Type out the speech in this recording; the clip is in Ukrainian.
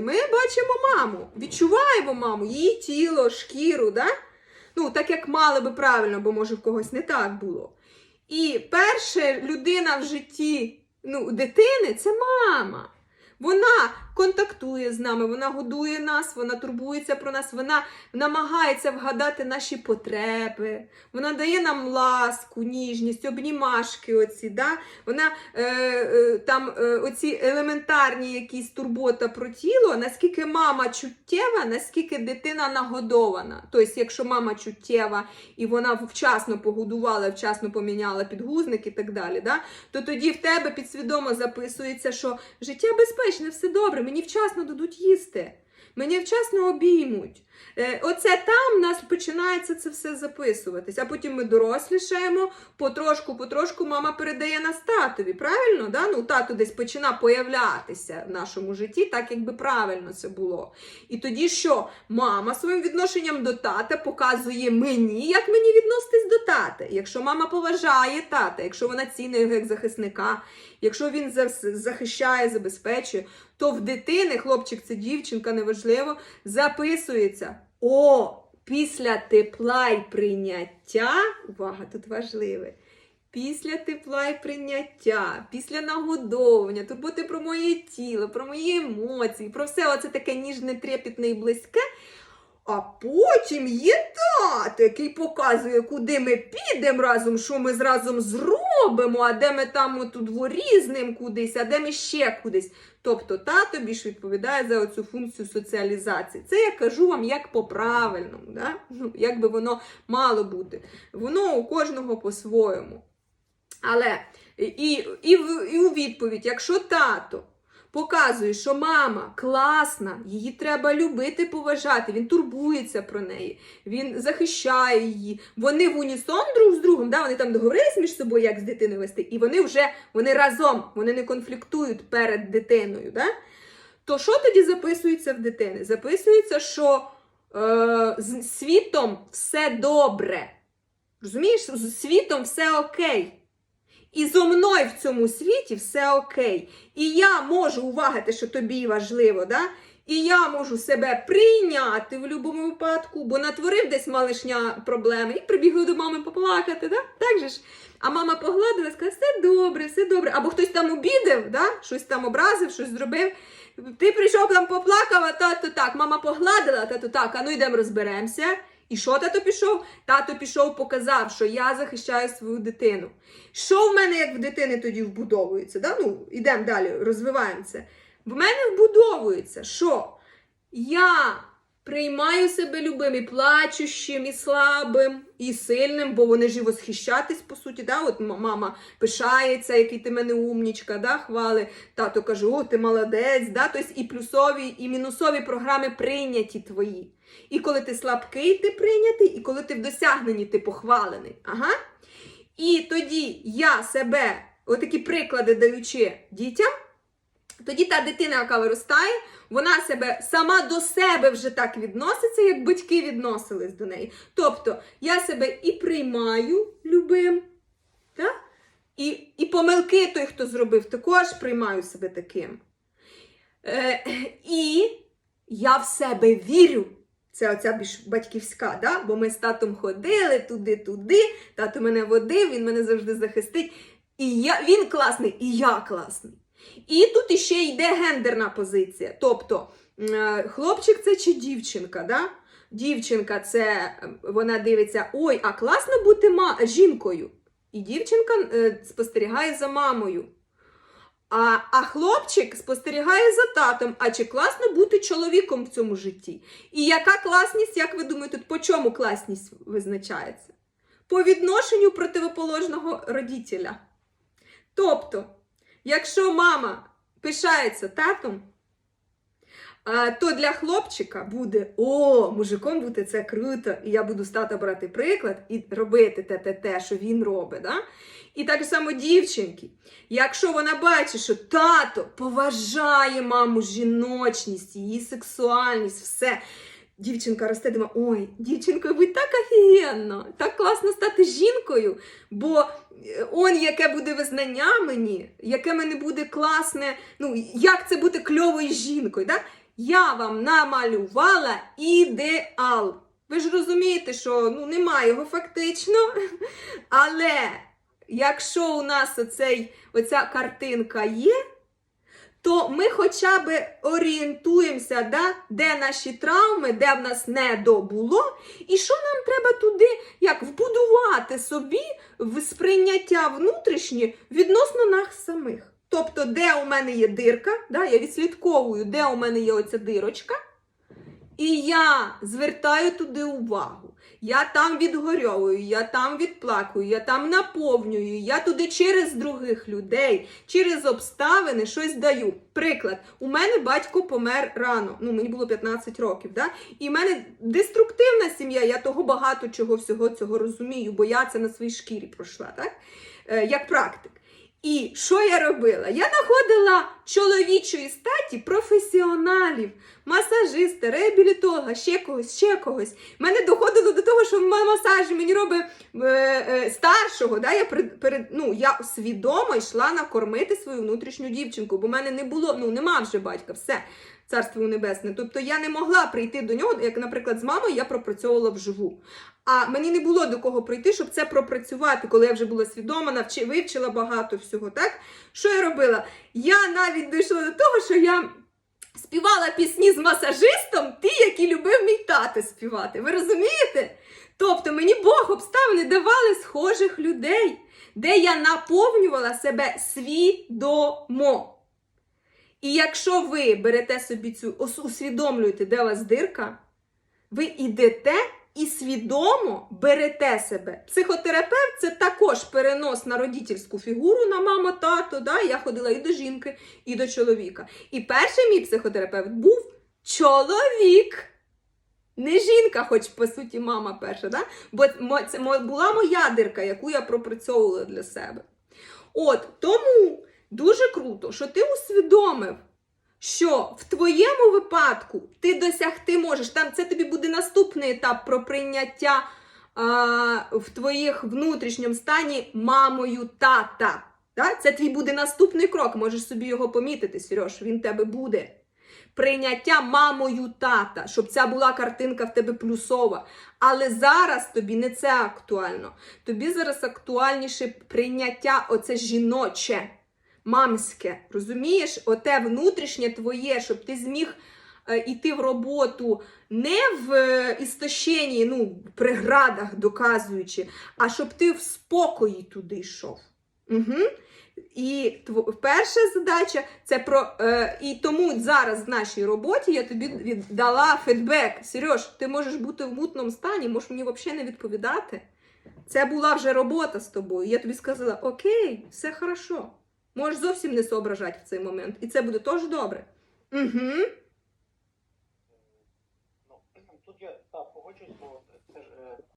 Ми бачимо маму, відчуваємо маму, її тіло, шкіру, да? ну, так як мали би правильно, бо може в когось не так було. І перша людина в житті ну, дитини це мама. Вона контактує з нами, вона годує нас, вона турбується про нас, вона намагається вгадати наші потреби, вона дає нам ласку, ніжність, обнімашки. Оці, да? Вона е, е, там е, оці елементарні якісь турбота про тіло, наскільки мама чуттєва, наскільки дитина нагодована. Тобто, якщо мама чуттєва і вона вчасно погодувала, вчасно поміняла підгузник і так далі, да? то тоді в тебе підсвідомо записується, що життя безпечне, все добре, мені вчасно дадуть їсти. Мені вчасно обіймуть. Е, Оце там в нас починається це все записуватись, а потім ми дорослішаємо, потрошку, потрошку мама передає нас татові. Правильно? Да? Ну, тато десь починає появлятися в нашому житті, так якби правильно це було. І тоді що? Мама своїм відношенням до тата показує мені, як мені відноситись до тата. Якщо мама поважає тата, якщо вона цінує його як захисника, якщо він захищає, забезпечує, то в дитини, хлопчик це дівчинка, неважливо, записується. О, після тепла й прийняття, увага, тут важливе. Після тепла й прийняття, після нагодовування, турботи про моє тіло, про мої емоції, про все оце таке ніжне, трепетне і близьке. А потім є тато, який показує, куди ми підемо разом, що ми разом зробимо, а де ми там у дворі з ним кудись, а де ми ще кудись. Тобто тато більш відповідає за оцю функцію соціалізації. Це я кажу вам як по-правильному, да? ну, як би воно мало бути. Воно у кожного по-своєму. Але і, і, і у відповідь, якщо тато показує, що мама класна, її треба любити, поважати, він турбується про неї, він захищає її. Вони в унісон друг з другом, да, вони там договорились між собою, як з дитиною вести, і вони вже вони разом, вони не конфліктують перед дитиною. Да? То що тоді записується в дитини? Записується, що е, з світом все добре. Розумієш, з світом все окей. І зо мною в цьому світі все окей. І я можу, увага, те, що тобі важливо, да? і я можу себе прийняти в будь-якому випадку, бо натворив десь малишня проблеми і прибігли до мами поплакати, да? так же ж? А мама погладила, сказала, все добре, все добре. Або хтось там обідав, да? щось там образив, щось зробив. Ти прийшов там поплакав, а тато так, мама погладила, тато так, а ну йдемо розберемося. І що тато пішов? Тато пішов, показав, що я захищаю свою дитину. Що в мене як в дитини тоді вбудовується? Да? Ну, ідемо далі, розвиваємося. В мене вбудовується, що я приймаю себе любим і плачущим, і слабим, і сильним, бо вони ж і восхищатись, по суті. Да? От мама пишається, який ти мене умнічка, да? хвали. Тато каже, о, ти молодець. Да? Тобто і плюсові, і мінусові програми прийняті твої. І коли ти слабкий, ти прийнятий, і коли ти в досягненні, ти похвалений. Ага. І тоді я себе, отакі приклади даючи дітям, тоді та дитина, яка виростає, вона себе сама до себе вже так відноситься, як батьки відносились до неї. Тобто я себе і приймаю любим, так? І, і помилки той, хто зробив, також приймаю себе таким. Е, і я в себе вірю. Це оця більш батьківська, да? бо ми з татом ходили туди-туди, тато мене водив, він мене завжди захистить. І я, він класний, і я класний. І тут іще йде гендерна позиція. Тобто, е, хлопчик це чи дівчинка, да? Дівчинка це е, вона дивиться, ой, а класно бути жінкою. І дівчинка е, спостерігає за мамою. А, а хлопчик спостерігає за татом. А чи класно бути чоловіком в цьому житті? І яка класність, як ви думаєте, по чому класність визначається? По відношенню противоположного родителя. Тобто, якщо мама пишається татом, то для хлопчика буде о, мужиком бути це круто, і я буду з тата брати приклад і робити те, те, те, що він робить. Да? І так само дівчинки. Якщо вона бачить, що тато поважає маму жіночність, її сексуальність, все. Дівчинка росте, думає, ой, дівчинкою будь так офігенно, так класно стати жінкою, бо е, он яке буде визнання мені, яке мене буде класне, ну як це бути кльовою жінкою. Да? я вам намалювала ідеал. Ви ж розумієте, що ну, немає його фактично. Але якщо у нас оцей, оця картинка є, то ми хоча б орієнтуємося, да, де наші травми, де в нас не добуло, і що нам треба туди як вбудувати собі в сприйняття внутрішнє відносно нас самих. Тобто, де у мене є дирка, да, я відслідковую, де у мене є оця дирочка, і я звертаю туди увагу. Я там відгорьовую, я там відплакую, я там наповнюю, я туди через других людей, через обставини щось даю. Приклад, у мене батько помер рано, ну мені було 15 років, да? і в мене деструктивна сім'я, я того багато чого всього цього розумію, бо я це на своїй шкірі пройшла, так? Е, як практик. І що я робила? Я знаходила чоловічої статі професіоналів, масажиста, реабілітолога, ще когось, ще когось. Мене доходило до того, що в масажі мені робить е, е, старшого. Да? Я, перед, перед, ну, я свідомо йшла накормити свою внутрішню дівчинку, бо в мене не було, ну нема вже батька, все. Царство небесне. Тобто я не могла прийти до нього, як, наприклад, з мамою я пропрацьовувала вживу. А мені не було до кого прийти, щоб це пропрацювати, коли я вже була свідома, навчи, вивчила багато всього. Так? Що я робила? Я навіть дійшла до того, що я співала пісні з масажистом, ті, які любив мій тато співати. Ви розумієте? Тобто мені Бог обставини давали схожих людей, де я наповнювала себе свідомо. І якщо ви берете собі цю, усвідомлюєте, де у вас дирка, ви йдете і свідомо берете себе. Психотерапевт це також перенос на родительську фігуру на мама, тато. Да? Я ходила і до жінки, і до чоловіка. І перший мій психотерапевт був чоловік. Не жінка, хоч по суті мама перша, да? бо це була моя дирка, яку я пропрацьовувала для себе. От тому дуже круто, що ти усвідомив, що в твоєму випадку ти досягти можеш. Там це тобі буде наступний етап про прийняття а, в твоїх внутрішньому стані мамою тата. Да? Це твій буде наступний крок. Можеш собі його помітити, Сереж, він тебе буде. Прийняття мамою тата, щоб ця була картинка в тебе плюсова. Але зараз тобі не це актуально. Тобі зараз актуальніше прийняття оце жіноче мамське. Розумієш? Оте внутрішнє твоє, щоб ти зміг е, іти в роботу не в е, істощенні, ну, преградах доказуючи, а щоб ти в спокої туди йшов. Угу. І перша задача це про. Е, і тому зараз в нашій роботі я тобі від- дала фідбек. Сереж, ти можеш бути в мутному стані, можеш мені взагалі не відповідати. Це була вже робота з тобою. Я тобі сказала: Окей, все хорошо. Можеш зовсім не соображати в цей момент. І це буде теж добре. Угу.